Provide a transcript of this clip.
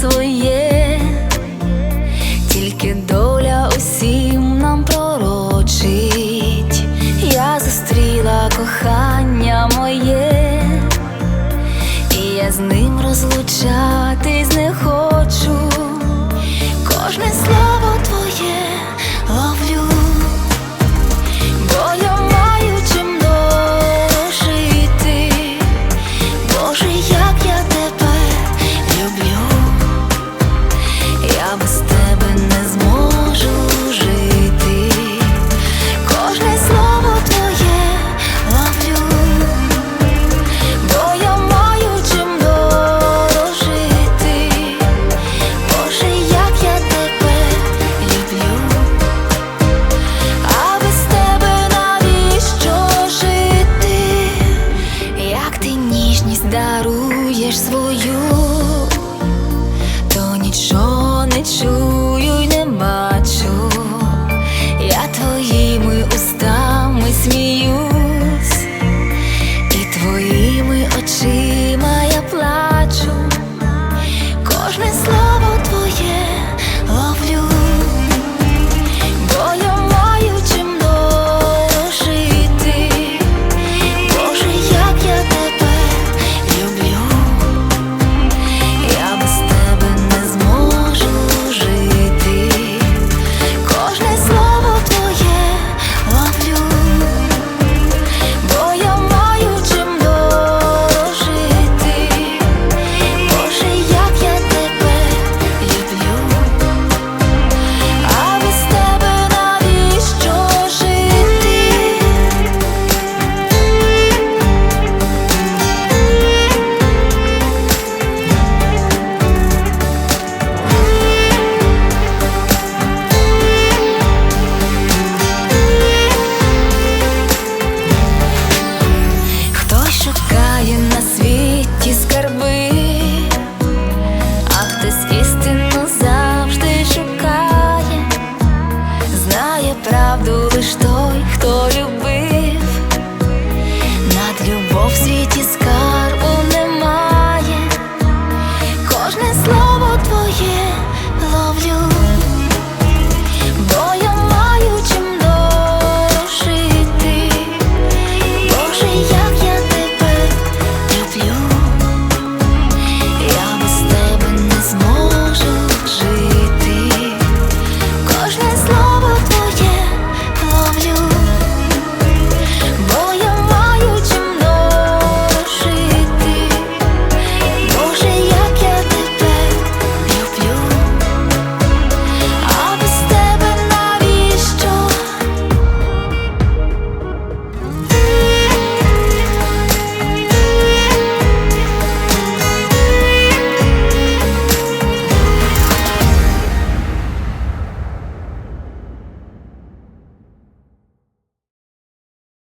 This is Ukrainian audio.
своє, тільки доля усім нам пророчить, я зустріла кохання моє, і я з ним розлучатись не хочу даруєш свою.